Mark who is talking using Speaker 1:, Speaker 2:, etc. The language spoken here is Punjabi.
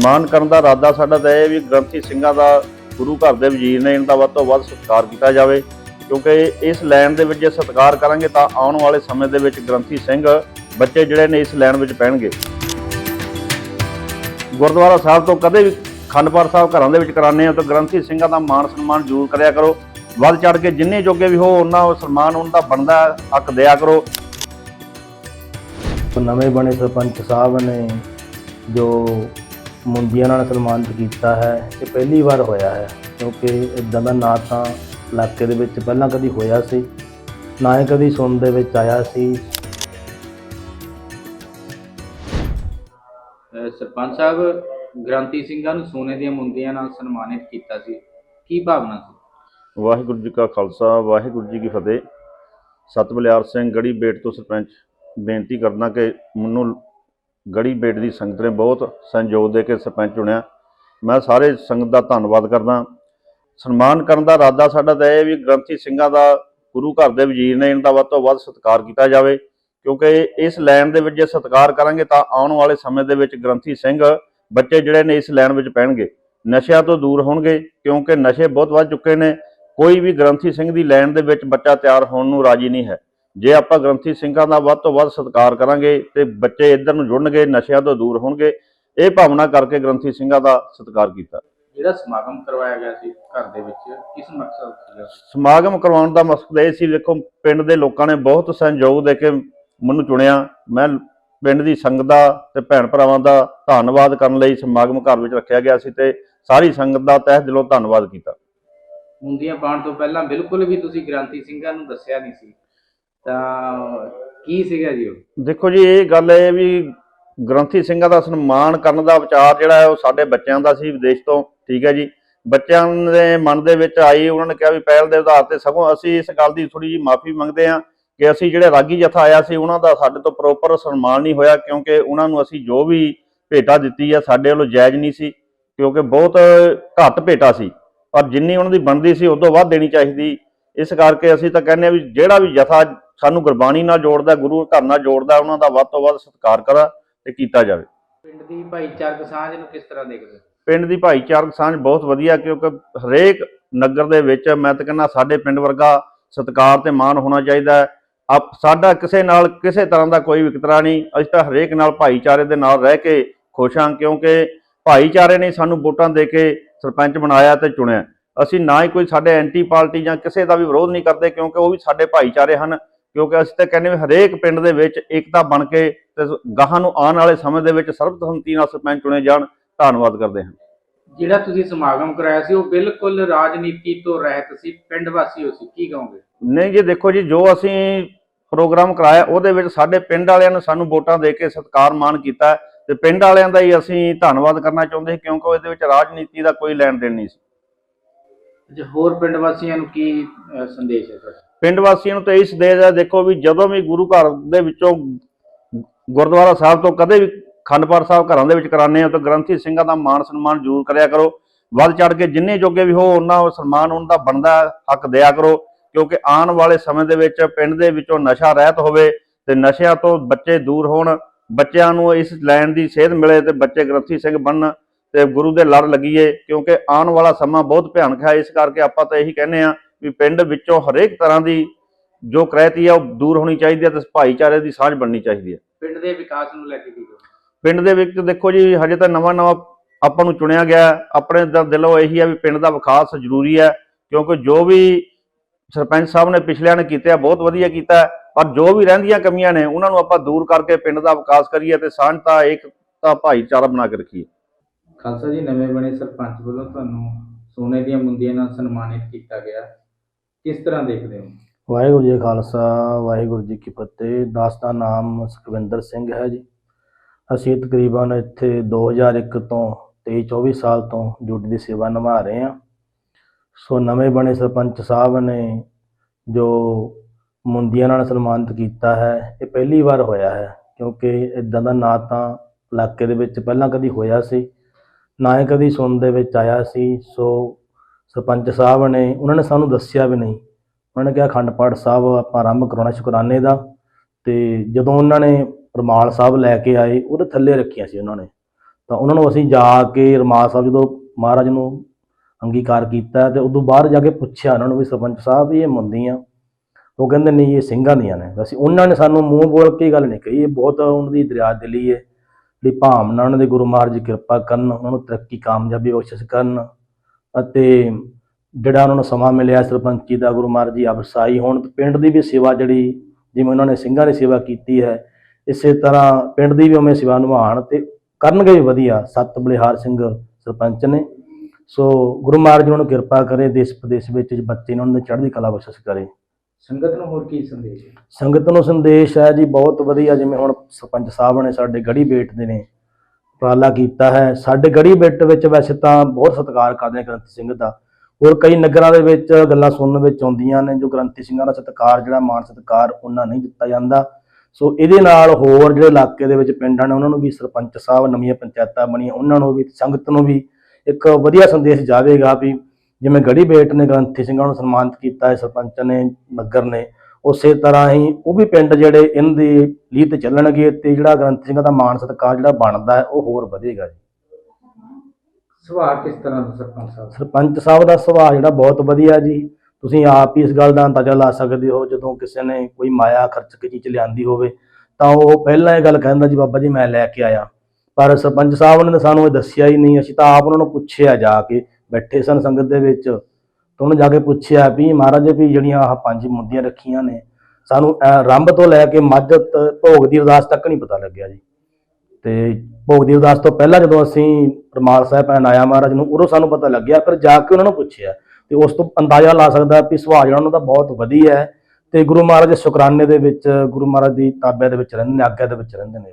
Speaker 1: ਸਨਮਾਨ ਕਰਨ ਦਾ ਇਰਾਦਾ ਸਾਡਾ ਤਾਂ ਇਹ ਵੀ ਗ੍ਰੰਥੀ ਸਿੰਘਾਂ ਦਾ ਗੁਰੂ ਘਰ ਦੇ ਵਜ਼ੀਰ ਨੇ ਇਹਨਾਂ ਦਾ ਵੱਧ ਤੋਂ ਵੱਧ ਸਤਿਕਾਰ ਕੀਤਾ ਜਾਵੇ। ਕਿਉਂਕਿ ਇਸ ਲਾਈਨ ਦੇ ਵਿੱਚ ਜੇ ਸਤਿਕਾਰ ਕਰਾਂਗੇ ਤਾਂ ਆਉਣ ਵਾਲੇ ਸਮੇਂ ਦੇ ਵਿੱਚ ਗ੍ਰੰਥੀ ਸਿੰਘ ਬੱਚੇ ਜਿਹੜੇ ਨੇ ਇਸ ਲਾਈਨ ਵਿੱਚ ਪੈਣਗੇ। ਗੁਰਦੁਆਰਾ ਸਾਹਿਬ ਤੋਂ ਕਦੇ ਵੀ ਖੰਡ ਪਾਠ ਸਾਹਿਬ ਘਰਾਂ ਦੇ ਵਿੱਚ ਕਰਾਉਂਦੇ ਆ ਤਾਂ ਗ੍ਰੰਥੀ ਸਿੰਘਾਂ ਦਾ ਮਾਣ ਸਨਮਾਨ ਜ਼ਰੂਰ ਕਰਿਆ ਕਰੋ। ਵੱਧ ਚੜ ਕੇ ਜਿੰਨੇ ਜੋਗੇ ਵੀ ਹੋ, ਉਹਨਾਂ ਉਹ ਸਨਮਾਨ ਉਹਨਾਂ ਦਾ ਬਣਦਾ ਹੱਕ ਦਿਆ ਕਰੋ।
Speaker 2: ਨਵੇਂ ਬਣੇ ਸਰਪੰਚ ਸਾਹਿਬ ਨੇ ਜੋ ਮੁੰਡਿਆਂ ਨਾਲ ਸਨਮਾਨਿਤ ਕੀਤਾ ਹੈ ਇਹ ਪਹਿਲੀ ਵਾਰ ਹੋਇਆ ਹੈ ਕਿਉਂਕਿ ਇਦਾਂ ਦਾ ਨਾ ਤਾਂ ਇਲਾਕੇ ਦੇ ਵਿੱਚ ਪਹਿਲਾਂ ਕਦੀ ਹੋਇਆ ਸੀ ਨਾ ਹੀ ਕਦੀ ਸੁਣਨ ਦੇ ਵਿੱਚ ਆਇਆ ਸੀ।
Speaker 3: ਸਰਪੰਚ ਸਾਹਿਬ ਗ੍ਰਾਂਤੀ ਸਿੰਘਾਂ ਨੂੰ ਸੋਨੇ ਦੀਆਂ ਮੁੰਦੀਆਂ ਨਾਲ ਸਨਮਾਨਿਤ ਕੀਤਾ ਸੀ ਕੀ ਭਾਵਨਾ ਸੀ?
Speaker 1: ਵਾਹਿਗੁਰੂ ਜੀ ਕਾ ਖਾਲਸਾ ਵਾਹਿਗੁਰੂ ਜੀ ਕੀ ਫਤਿਹ। ਸਤਬਲਿਆਰ ਸਿੰਘ ਗੜੀ ਬੇਟ ਤੋਂ ਸਰਪੰਚ ਬੇਨਤੀ ਕਰਦਾ ਕਿ ਮੈਨੂੰ ਗੜੀ ਬੇਟ ਦੀ ਸੰਗਤ ਨੇ ਬਹੁਤ ਸਹਿਯੋਗ ਦੇ ਕੇ ਸਰਪੰਚ ਚੁਣਿਆ। ਮੈਂ ਸਾਰੇ ਸੰਗਤ ਦਾ ਧੰਨਵਾਦ ਕਰਦਾ। ਸਨਮਾਨ ਕਰਨ ਦਾ ਇਰਾਦਾ ਸਾਡਾ ਤਾਂ ਇਹ ਵੀ ਗ੍ਰੰਥੀ ਸਿੰਘਾਂ ਦਾ, ਗੁਰੂ ਘਰ ਦੇ ਵਜ਼ੀਰ ਨੇ ਇਹਨਾਂ ਦਾ ਵੱਧ ਤੋਂ ਵੱਧ ਸਤਿਕਾਰ ਕੀਤਾ ਜਾਵੇ। ਕਿਉਂਕਿ ਇਸ ਲਾਈਨ ਦੇ ਵਿੱਚ ਜੇ ਸਤਿਕਾਰ ਕਰਾਂਗੇ ਤਾਂ ਆਉਣ ਵਾਲੇ ਸਮੇਂ ਦੇ ਵਿੱਚ ਗ੍ਰੰਥੀ ਸਿੰਘ ਬੱਚੇ ਜਿਹੜੇ ਨੇ ਇਸ ਲਾਈਨ ਵਿੱਚ ਪੈਣਗੇ। ਨਸ਼ਿਆਂ ਤੋਂ ਦੂਰ ਹੋਣਗੇ ਕਿਉਂਕਿ ਨਸ਼ੇ ਬਹੁਤ ਵੱਧ ਚੁੱਕੇ ਨੇ। ਕੋਈ ਵੀ ਗ੍ਰੰਥੀ ਸਿੰਘ ਦੀ ਲਾਈਨ ਦੇ ਵਿੱਚ ਬੱਚਾ ਤਿਆਰ ਹੋਣ ਨੂੰ ਰਾਜੀ ਨਹੀਂ ਹੈ। ਜੇ ਆਪਾਂ ਗ੍ਰੰਥੀ ਸਿੰਘਾਂ ਦਾ ਵੱਧ ਤੋਂ ਵੱਧ ਸਤਿਕਾਰ ਕਰਾਂਗੇ ਤੇ ਬੱਚੇ ਇੱਧਰ ਨੂੰ ਜੁੜਨਗੇ ਨਸ਼ਿਆਂ ਤੋਂ ਦੂਰ ਹੋਣਗੇ ਇਹ ਭਾਵਨਾ ਕਰਕੇ ਗ੍ਰੰਥੀ ਸਿੰਘਾਂ ਦਾ ਸਤਿਕਾਰ ਕੀਤਾ।
Speaker 3: ਜਿਹੜਾ ਸਮਾਗਮ ਕਰਵਾਇਆ ਗਿਆ ਸੀ ਘਰ ਦੇ ਵਿੱਚ ਕਿਸ ਮਕਸਦ ਸੀਗਾ
Speaker 1: ਸਮਾਗਮ ਕਰਵਾਉਣ ਦਾ ਮਕਸਦ ਇਹ ਸੀ ਦੇਖੋ ਪਿੰਡ ਦੇ ਲੋਕਾਂ ਨੇ ਬਹੁਤ ਸਹਿਯੋਗ ਦੇ ਕੇ ਮੈਨੂੰ ਚੁਣਿਆ। ਮੈਂ ਪਿੰਡ ਦੀ ਸੰਗਤ ਦਾ ਤੇ ਭੈਣ ਭਰਾਵਾਂ ਦਾ ਧੰਨਵਾਦ ਕਰਨ ਲਈ ਸਮਾਗਮ ਘਰ ਵਿੱਚ ਰੱਖਿਆ ਗਿਆ ਸੀ ਤੇ ਸਾਰੀ ਸੰਗਤ ਦਾ ਤਹਿ ਦਿਲੋਂ ਧੰਨਵਾਦ ਕੀਤਾ।
Speaker 3: ਮੁੰਦੀਆਂ ਪਾਉਣ ਤੋਂ ਪਹਿਲਾਂ ਬਿਲਕੁਲ ਵੀ ਤੁਸੀਂ ਗ੍ਰਾਂਤੀ ਸਿੰਘਾਂ ਨੂੰ ਦੱਸਿਆ ਨਹੀਂ ਸੀ। ਤਾਂ ਕੀ ਸੀਗਾ ਜੀ ਉਹ?
Speaker 1: ਦੇਖੋ ਜੀ, ਇਹ ਗੱਲ ਹੈ ਵੀ ਗ੍ਰੰਥੀ ਸਿੰਘਾਂ ਦਾ ਸਨਮਾਨ ਕਰਨ ਦਾ ਵਿਚਾਰ ਜਿਹੜਾ ਉਹ ਸਾਡੇ ਬੱਚਿਆਂ ਦਾ ਸੀ, ਵਿਦੇਸ਼ ਤੋਂ, ਠੀਕ ਹੈ ਜੀ। ਬੱਚਿਆਂ ਦੇ ਮਨ ਦੇ ਵਿੱਚ ਆਈ, ਉਹਨਾਂ ਨੇ ਕਿਹਾ ਵੀ ਪਹਿਲ ਦੇ ਆਧਾਰ ਤੇ ਸਗੋਂ ਅਸੀਂ ਇਸ ਗੱਲ ਦੀ ਥੋੜੀ ਜੀ ਮਾਫੀ ਮੰਗਦੇ ਹਾਂ ਕਿ ਅਸੀਂ ਜਿਹੜੇ ਰਾਗੀ ਜਥਾ ਆਇਆ ਸੀ, ਉਹਨਾਂ ਦਾ ਸਾਡੇ ਤੋਂ ਪ੍ਰੋਪਰ ਸਨਮਾਨ ਨਹੀਂ ਹੋਇਆ ਕਿਉਂਕਿ ਉਹਨਾਂ ਨੂੰ ਅਸੀਂ ਜੋ ਵੀ ਭੇਟਾ ਦਿੱਤੀ ਹੈ, ਸਾਡੇ ਵੱਲੋਂ ਜਾਇਜ਼ ਨਹੀਂ ਸੀ ਕਿਉਂਕਿ ਬਹੁਤ ਘੱਟ ਭੇਟਾ ਸੀ। ਪਰ ਜਿੰਨੀ ਉਹਨਾਂ ਦੀ ਬਣਦੀ ਸੀ, ਉਦੋਂ ਵੱਧ ਦੇਣੀ ਚਾਹੀਦੀ ਇਸ ਕਰਕੇ ਅਸੀਂ ਤਾਂ ਕਹਿੰਦੇ ਹਾਂ ਵੀ ਜਿਹੜਾ ਵੀ ਜਥਾ ਸਾਨੂੰ ਗੁਰਬਾਣੀ ਨਾਲ ਜੋੜਦਾ ਗੁਰੂ ਘਰ ਨਾਲ ਜੋੜਦਾ ਉਹਨਾਂ ਦਾ ਵੱਧ ਤੋਂ ਵੱਧ ਸਤਿਕਾਰ ਕਰਾ ਤੇ ਕੀਤਾ ਜਾਵੇ।
Speaker 3: ਪਿੰਡ ਦੀ ਭਾਈਚਾਰਕ ਸਾਂਝ ਨੂੰ ਕਿਸ ਤਰ੍ਹਾਂ ਦੇਖਦੇ?
Speaker 1: ਪਿੰਡ ਦੀ ਭਾਈਚਾਰਕ ਸਾਂਝ ਬਹੁਤ ਵਧੀਆ ਕਿਉਂਕਿ ਹਰੇਕ ਨਗਰ ਦੇ ਵਿੱਚ ਮੈਂ ਤਾਂ ਕਹਿੰਦਾ ਸਾਡੇ ਪਿੰਡ ਵਰਗਾ ਸਤਿਕਾਰ ਤੇ ਮਾਣ ਹੋਣਾ ਚਾਹੀਦਾ ਹੈ। ਆਪ ਸਾਡਾ ਕਿਸੇ ਨਾਲ ਕਿਸੇ ਤਰ੍ਹਾਂ ਦਾ ਕੋਈ ਵਿਤਕਰਾ ਨਹੀਂ। ਅਸੀਂ ਤਾਂ ਹਰੇਕ ਨਾਲ ਭਾਈਚਾਰੇ ਦੇ ਨਾਲ ਰਹਿ ਕੇ ਖੁਸ਼ ਹਾਂ ਕਿਉਂਕਿ ਭਾਈਚਾਰੇ ਨੇ ਸਾਨੂੰ ਵੋਟਾਂ ਦੇ ਕੇ ਸਰਪੰਚ ਬਣਾਇਆ ਤੇ ਚੁਣਿਆ। ਅਸੀਂ ਨਾ ਹੀ ਕੋਈ ਸਾਡੇ ਐਂਟੀ ਪਾਰਟੀ ਜਾਂ ਕਿਸੇ ਦਾ ਵੀ ਵਿਰੋਧ ਨਹੀਂ ਕਰਦੇ ਕਿਉਂਕਿ ਉਹ ਵੀ ਸਾਡੇ ਭਾਈਚਾਰੇ ਹਨ ਕਿਉਂਕਿ ਅਸੀਂ ਤਾਂ ਕਹਿੰਦੇ ਹਰੇਕ ਪਿੰਡ ਦੇ ਵਿੱਚ ਏਕਤਾ ਬਣ ਕੇ ਤੇ ਗਾਹਾਂ ਨੂੰ ਆਉਣ ਵਾਲੇ ਸਮੇਂ ਦੇ ਵਿੱਚ ਸਰਬਸੰਮਤੀ ਨਾਲ ਸਰਪੰਚ ਚੁਣੇ ਜਾਣ ਧੰਨਵਾਦ ਕਰਦੇ ਹਾਂ।
Speaker 3: ਜਿਹੜਾ ਤੁਸੀਂ ਸਮਾਗਮ ਕਰਾਇਆ ਸੀ ਉਹ ਬਿਲਕੁਲ ਰਾਜਨੀਤੀ ਤੋਂ ਰਹਿਤ ਸੀ ਪਿੰਡ ਵਾਸੀ ਹੋ ਸੀ ਕੀ ਕਹੋਗੇ?
Speaker 1: ਨਹੀਂ ਜੀ ਦੇਖੋ ਜੀ ਜੋ ਅਸੀਂ ਪ੍ਰੋਗਰਾਮ ਕਰਾਇਆ ਉਹਦੇ ਵਿੱਚ ਸਾਡੇ ਪਿੰਡ ਵਾਲਿਆਂ ਨੇ ਸਾਨੂੰ ਵੋਟਾਂ ਦੇ ਕੇ ਸਤਿਕਾਰ ਮਾਣ ਕੀਤਾ ਤੇ ਪਿੰਡ ਵਾਲਿਆਂ ਦਾ ਹੀ ਅਸੀਂ ਧੰਨਵਾਦ ਕਰਨਾ ਚਾਹੁੰਦੇ ਕਿਉਂਕਿ ਉਹਦੇ ਵਿੱਚ ਰਾਜਨੀਤੀ ਦਾ ਕੋਈ ਲੈਣ ਦੇਣ ਨਹੀਂ ਸੀ।
Speaker 3: ਜੇ ਹੋਰ ਪਿੰਡ ਵਾਸੀਆਂ ਨੂੰ ਕੀ ਅਹ, ਸੰਦੇਸ਼ ਹੈ ਤੁਹਾਡਾ?
Speaker 1: ਪਿੰਡ ਵਾਸੀਆਂ ਨੂੰ ਤਾਂ ਇਹ ਸੰਦੇਸ਼ ਹੈ ਦੇਖੋ ਵੀ ਜਦੋਂ ਵੀ ਗੁਰੂ ਘਰ ਦੇ ਵਿੱਚੋਂ ਗੁਰਦੁਆਰਾ ਸਾਹਿਬ ਤੋਂ ਕਦੇ ਵੀ ਖੰਡ ਸਾਹਿਬ ਘਰਾਂ ਦੇ ਵਿੱਚ ਕਰਾਉਂਦੇ ਆ ਤਾਂ ਗ੍ਰੰਥੀ ਸਿੰਘਾਂ ਦਾ ਮਾਣ ਸਨਮਾਨ ਜ਼ਰੂਰ ਕਰਿਆ ਕਰੋ। ਵੱਧ ਚੜ ਕੇ ਜਿੰਨੇ ਜੋਗੇ ਵੀ ਹੋ ਉਹਨਾਂ ਉਹ ਸਨਮਾਨ ਉਹਨਾਂ ਦਾ ਬਣਦਾ ਹੱਕ ਦਿਆ ਕਰੋ। ਕਿਉਂਕਿ ਆਉਣ ਵਾਲੇ ਸਮੇਂ ਦੇ ਵਿੱਚ ਪਿੰਡ ਦੇ ਵਿੱਚੋਂ ਨਸ਼ਾ ਰਹਿਤ ਹੋਵੇ ਤੇ ਨਸ਼ਿਆਂ ਤੋਂ ਬੱਚੇ ਦੂਰ ਹੋਣ ਬੱਚਿਆਂ ਨੂੰ ਇਸ ਲਾਈਨ ਦੀ ਸੇਧ ਮਿਲੇ ਤੇ ਬੱਚੇ ਗ੍ਰੰਥੀ ਸਿੰਘ ਬਣਨ। ਤੇ ਗੁਰੂ ਦੇ ਲੜ ਲੱਗੀਏ ਕਿਉਂਕਿ ਆਉਣ ਵਾਲਾ ਸਮਾਂ ਬਹੁਤ ਭਿਆਨਕ ਹੈ। ਇਸ ਕਰਕੇ ਆਪਾਂ ਤਾਂ ਇਹੀ ਕਹਿੰਦੇ ਆ ਵੀ ਪਿੰਡ ਵਿੱਚੋਂ ਹਰੇਕ ਤਰ੍ਹਾਂ ਦੀ ਜੋ ਕ੍ਰੈਤੀ ਆ ਉਹ ਦੂਰ ਹੋਣੀ ਚਾਹੀਦੀ ਹੈ ਤੇ ਭਾਈਚਾਰੇ ਦੀ ਸਾਂਝ ਬਣਨੀ ਚਾਹੀਦੀ ਹੈ।
Speaker 3: ਪਿੰਡ ਦੇ ਵਿਕਾਸ ਨੂੰ ਲੈ ਕੇ ਕੀ
Speaker 1: ਪਿੰਡ ਦੇ ਵਿੱਚ ਦੇਖੋ ਜੀ ਹਜੇ ਤਾਂ ਨਵਾਂ ਨਵਾਂ ਆਪਾਂ ਨੂੰ ਚੁਣਿਆ ਗਿਆ। ਹੈ। ਆਪਣੇ ਦਾ ਦਿਲੋਂ ਇਹੀ ਆ ਵੀ ਪਿੰਡ ਦਾ ਵਿਕਾਸ ਜ਼ਰੂਰੀ ਹੈ ਕਿਉਂਕਿ ਜੋ ਵੀ ਸਰਪੰਚ ਸਾਹਿਬ ਨੇ ਪਿਛਲਿਆਂ ਨੇ ਕੀਤਾ ਬਹੁਤ ਵਧੀਆ ਕੀਤਾ ਹੈ, ਪਰ ਜੋ ਵੀ ਰਹਿੰਦੀਆਂ ਕਮੀਆਂ ਨੇ ਉਹਨਾਂ ਨੂੰ ਆਪਾਂ ਦੂਰ ਕਰਕੇ ਪਿੰਡ ਦਾ ਵਿਕਾਸ ਕਰੀਏ ਤੇ ਸਾਂਝਤਾ ਏਕਤਾ ਭਾਈਚਾਰਾ ਬਣਾ ਕੇ ਰੱਖੀਏ।
Speaker 3: ਖਾਲਸਾ ਜੀ, ਨਵੇਂ ਬਣੇ ਸਰਪੰਚ ਵੱਲੋਂ ਤੁਹਾਨੂੰ ਸੋਨੇ ਦੀਆਂ ਮੁੰਦੀਆਂ ਨਾਲ ਸਨਮਾਨਿਤ ਕੀਤਾ ਗਿਆ। ਕਿਸ ਤਰ੍ਹਾਂ ਦੇਖਦੇ ਹੋ?
Speaker 2: ਵਾਹਿਗੁਰੂ ਜੀ ਖਾਲਸਾ, ਵਾਹਿਗੁਰੂ ਜੀ ਕੀ ਫਤਿਹ। ਦਾਸ ਦਾ ਨਾਮ ਸੁਖਵਿੰਦਰ ਸਿੰਘ ਹੈ ਜੀ। ਅਸੀਂ ਤਕਰੀਬਨ ਇੱਥੇ 2001 ਤੋਂ 23 24 ਸਾਲ ਤੋਂ ਡਿਊਟੀ ਦੀ ਸੇਵਾ ਨਿਭਾ ਰਹੇ ਹਾਂ। ਸੋ ਨਵੇਂ ਬਣੇ ਸਰਪੰਚ ਸਾਹਿਬ ਨੇ ਜੋ ਮੁੰਦੀਆਂ ਨਾਲ ਸਨਮਾਨਿਤ ਕੀਤਾ ਹੈ, ਇਹ ਪਹਿਲੀ ਵਾਰ ਹੋਇਆ ਹੈ। ਕਿਉਂਕਿ ਇਦਾਂ ਦਾ ਨਾਂ ਤਾਂ ਇਲਾਕੇ ਦੇ ਵਿੱਚ ਪਹਿਲਾਂ ਕਦੀ ਹੋਇਆ ਸੀ। ਨਾ ਹੀ ਕਦੀ ਸੁਣਨ ਦੇ ਵਿੱਚ ਆਇਆ ਸੀ, ਸੋ ਸਰਪੰਚ ਸਾਹਿਬ ਨੇ, ਉਹਨਾਂ ਨੇ ਸਾਨੂੰ ਦੱਸਿਆ ਵੀ ਨਹੀਂ। ਉਹਨਾਂ ਨੇ ਕਿਹਾ, ਅਖੰਡ ਪਾਠ ਸਾਹਿਬ ਆਪਾਂ ਆਰੰਭ ਕਰਾਉਣਾ ਸ਼ੁਕਰਾਨੇ ਦਾ। ਤੇ ਜਦੋਂ ਉਹਨਾਂ ਨੇ ਰਮਾਲ ਸਾਹਿਬ ਲੈ ਕੇ ਆਏ, ਉਹਦੇ ਥੱਲੇ ਰੱਖੀਆਂ ਸੀ ਉਹਨਾਂ ਨੇ। ਤਾਂ ਉਹਨਾਂ ਨੂੰ ਅਸੀਂ ਜਾ ਕੇ ਰਮਾਲ ਸਾਹਿਬ ਜਦੋਂ ਮਹਾਰਾਜ ਨੂੰ ਅੰਗੀਕਾਰ ਕੀਤਾ ਤੇ ਉਦੋਂ ਬਾਹਰ ਜਾ ਕੇ ਪੁੱਛਿਆ ਉਹਨਾਂ ਨੂੰ ਵੀ, ਸਰਪੰਚ ਸਾਹਿਬ ਵੀ ਇਹ ਮੁੰਦੀਆਂ। ਉਹ ਕਹਿੰਦੇ, ਨਹੀਂ, ਇਹ ਸਿੰਘਾਂ ਦੀਆਂ ਨੇ। ਅਸੀਂ ਉਹਨਾਂ ਨੇ ਸਾਨੂੰ ਮੂੰਹ ਬੋਲ ਕੇ ਗੱਲ ਨਹੀਂ ਕਹੀ, ਇਹ ਬਹੁਤ ਉਹਨਾਂ ਦੀ ਦਰਿਆ ਦਿਲੀ ਹੈ ਜਿਹੜੀ ਭਾਵਨਾ ਉਹਨਾਂ ਦੇ ਗੁਰੂ ਮਹਾਰਾਜ ਦੀ ਕਿਰਪਾ ਕਰਨ, ਉਹਨਾਂ ਨੂੰ ਤਰੱਕੀ, ਕਾਮਯਾਬੀ ਬਖਸ਼ਿਸ਼ ਕਰਨ ਅਤੇ ਜਿਹੜਾ ਉਹਨਾਂ ਨੂੰ ਸਮਾਂ ਮਿਲਿਆ ਸਰਪੰਚੀ ਦਾ, ਗੁਰੂ ਮਹਾਰਾਜ ਜੀ ਅਵਸਾਈ ਹੋਣ ਤੇ ਪਿੰਡ ਦੀ ਵੀ ਸੇਵਾ ਜਿਹੜੀ ਜਿਵੇਂ ਉਹਨਾਂ ਨੇ ਸਿੰਘਾਂ ਦੀ ਸੇਵਾ ਕੀਤੀ ਹੈ, ਇਸੇ ਤਰ੍ਹਾਂ ਪਿੰਡ ਦੀ ਵੀ ਉਵੇਂ ਸੇਵਾ ਨਿਭਾਉਣ ਤੇ ਕਰਨਗੇ ਵੀ ਵਧੀਆ, ਸਤ ਬਲਿਹਾਰ ਸਿੰਘ ਸਰਪੰਚ ਨੇ। ਸੋ ਗੁਰੂ ਮਹਾਰਾਜ ਜੀ ਉਹਨਾਂ ਨੂੰ ਕਿਰਪਾ ਕਰੇ ਦੇਸ਼ ਪ੍ਰਦੇਸ਼ ਵਿੱਚ ਬੱਚੇ ਨੇ ਉਹਨਾਂ ਦੀ ਚੜ੍ਹਦੀ ਕਲਾ ਬਖਸ਼ਿਸ਼ ਕਰੇ।
Speaker 3: ਸੰਗਤ ਨੂੰ ਹੋਰ ਕੀ ਸੰਦੇਸ਼ ਹੈ?
Speaker 2: ਸੰਗਤ ਨੂੰ ਸੰਦੇਸ਼ ਹੈ ਜੀ, ਬਹੁਤ ਵਧੀਆ ਜਿਵੇਂ ਹੁਣ ਸਰਪੰਚ ਸਾਹਿਬ ਨੇ ਸਾਡੇ ਗੜੀ ਬੇਟ ਦੇ ਨੇ, ਉਪਰਾਲਾ ਕੀਤਾ ਹੈ। ਸਾਡੇ ਗੜੀ ਬੇਟ ਵਿੱਚ ਵੈਸੇ ਤਾਂ ਬਹੁਤ ਸਤਿਕਾਰ ਕਰਦੇ ਨੇ ਗ੍ਰੰਥੀ ਸਿੰਘ ਦਾ। ਹੋਰ ਕਈ ਨਗਰਾਂ ਦੇ ਵਿੱਚ ਗੱਲਾਂ ਸੁਣਨ ਵਿੱਚ ਆਉਂਦੀਆਂ ਨੇ, ਜੋ ਗ੍ਰੰਥੀ ਸਿੰਘਾਂ ਦਾ ਸਤਿਕਾਰ, ਜਿਹੜਾ ਮਾਨ ਸਤਿਕਾਰ ਉਹਨਾਂ ਨਹੀਂ ਦਿੱਤਾ ਜਾਂਦਾ। ਸੋ ਇਹਦੇ ਨਾਲ ਹੋਰ ਜਿਹੜੇ ਇਲਾਕੇ ਦੇ ਵਿੱਚ ਪਿੰਡਾਂ ਨੇ, ਉਹਨਾਂ ਨੂੰ ਵੀ ਸਰਪੰਚ ਸਾਹਿਬ, ਨਵੀਆਂ ਪੰਚਾਇਤਾਂ ਬਣੀਆਂ, ਉਹਨਾਂ ਨੂੰ ਵੀ, ਸੰਗਤ ਨੂੰ ਵੀ ਇੱਕ ਵਧੀਆ ਸੰਦੇਸ਼ ਜਾਵੇਗਾ ਵੀ ਜਿਵੇਂ ਗੜੀ ਬੇਟ ਨੇ ਗ੍ਰੰਥੀ ਸਿੰਘਾਂ ਨੂੰ ਸਨਮਾਨਿਤ ਕੀਤਾ ਹੈ ਸਰਪੰਚ ਨੇ ਨਗਰ ਨੇ ਉਸੇ ਤਰ੍ਹਾਂ ਹੀ ਉਹ ਵੀ ਪਿੰਡ ਜਿਹੜੇ ਇਹਨਾਂ ਦੀ ਲੀਹ ਤੇ ਚੱਲਣਗੇ ਤੇ ਜਿਹੜਾ ਗ੍ਰੰਥੀ ਸਿੰਘਾਂ ਦਾ ਮਾਣ ਸਤਿਕਾਰ ਜਿਹੜਾ ਬਣਦਾ ਹੈ ਉਹ ਹੋਰ ਵਧੇਗਾ ਜੀ।
Speaker 3: ਸੁਭਾਅ ਕਿਸ ਤਰ੍ਹਾਂ ਦਾ ਸਰਪੰਚ ਸਾਹਿਬ?
Speaker 2: ਸਰਪੰਚ ਸਾਹਿਬ ਦਾ ਸੁਭਾਅ ਜਿਹੜਾ ਬਹੁਤ ਵਧੀਆ ਜੀ। ਤੁਸੀਂ ਆਪ ਹੀ ਇਸ ਗੱਲ ਦਾ ਅੰਦਾਜ਼ਾ ਲਾ ਸਕਦੇ ਹੋ ਜਦੋਂ ਕਿਸੇ ਨੇ ਕੋਈ ਮਾਇਆ ਖਰਚ ਕੇ ਚੀਜ਼ ਲਿਆਂਦੀ ਹੋਵੇ ਤਾਂ ਉਹ ਪਹਿਲਾਂ ਇਹ ਗੱਲ ਕਹਿੰਦਾ ਜੀ ਬਾਬਾ ਜੀ ਮੈਂ ਲੈ ਕੇ ਆਇਆ। ਪਰ ਸਰਪੰਚ ਸਾਹਿਬ ਨੇ ਸਾਨੂੰ ਇਹ ਦੱਸਿਆ ਹੀ ਨਹੀਂ ਅਸੀਂ ਤਾਂ ਆਪ ਉਹਨਾਂ ਨੂੰ ਪੁੱਛਿਆ ਜਾ ਕੇ ਬੈਠੇ ਸਨ ਸੰਗਤ ਦੇ ਵਿੱਚ। ਤਾਂ ਉਹਨੂੰ ਜਾ ਕੇ ਪੁੱਛਿਆ ਵੀ ਮਹਾਰਾਜ ਵੀ ਜਿਹੜੀਆਂ ਆਹ ਪੰਜ ਮੁੰਦੀਆਂ ਰੱਖੀਆਂ ਨੇ, ਸਾਨੂੰ ਰੰਭ ਤੋਂ ਲੈ ਕੇ ਮੱਝ ਭੋਗ ਦੀ ਅਰਦਾਸ ਤੱਕ ਨਹੀਂ ਪਤਾ ਲੱਗਿਆ ਜੀ। ਤੇ ਭੋਗ ਦੀ ਅਰਦਾਸ ਤੋਂ ਪਹਿਲਾਂ ਜਦੋਂ ਅਸੀਂ ਰਮਾਲ ਸਾਹਿਬ ਪੈਣ ਆਇਆ ਮਹਾਰਾਜ ਨੂੰ, ਉਦੋਂ ਸਾਨੂੰ ਪਤਾ ਲੱਗਿਆ, ਫਿਰ ਜਾ ਕੇ ਉਹਨਾਂ ਨੂੰ ਪੁੱਛਿਆ। ਤੇ ਉਸ ਤੋਂ ਅੰਦਾਜ਼ਾ ਲਾ ਸਕਦਾ ਵੀ ਸੁਭਾਅ ਜਿਹੜਾ ਉਹਨਾਂ ਦਾ ਬਹੁਤ ਵਧੀਆ ਹੈ। ਤੇ ਗੁਰੂ ਮਹਾਰਾਜ ਦੇ ਸ਼ੁਕਰਾਨੇ ਦੇ ਵਿੱਚ, ਗੁਰੂ ਮਹਾਰਾਜ ਦੀ ਤਾਬਿਆ ਦੇ ਵਿੱਚ ਰਹਿੰਦੇ ਨੇ, ਆਗਿਆ ਦੇ ਵਿੱਚ ਰਹਿੰਦੇ ਨੇ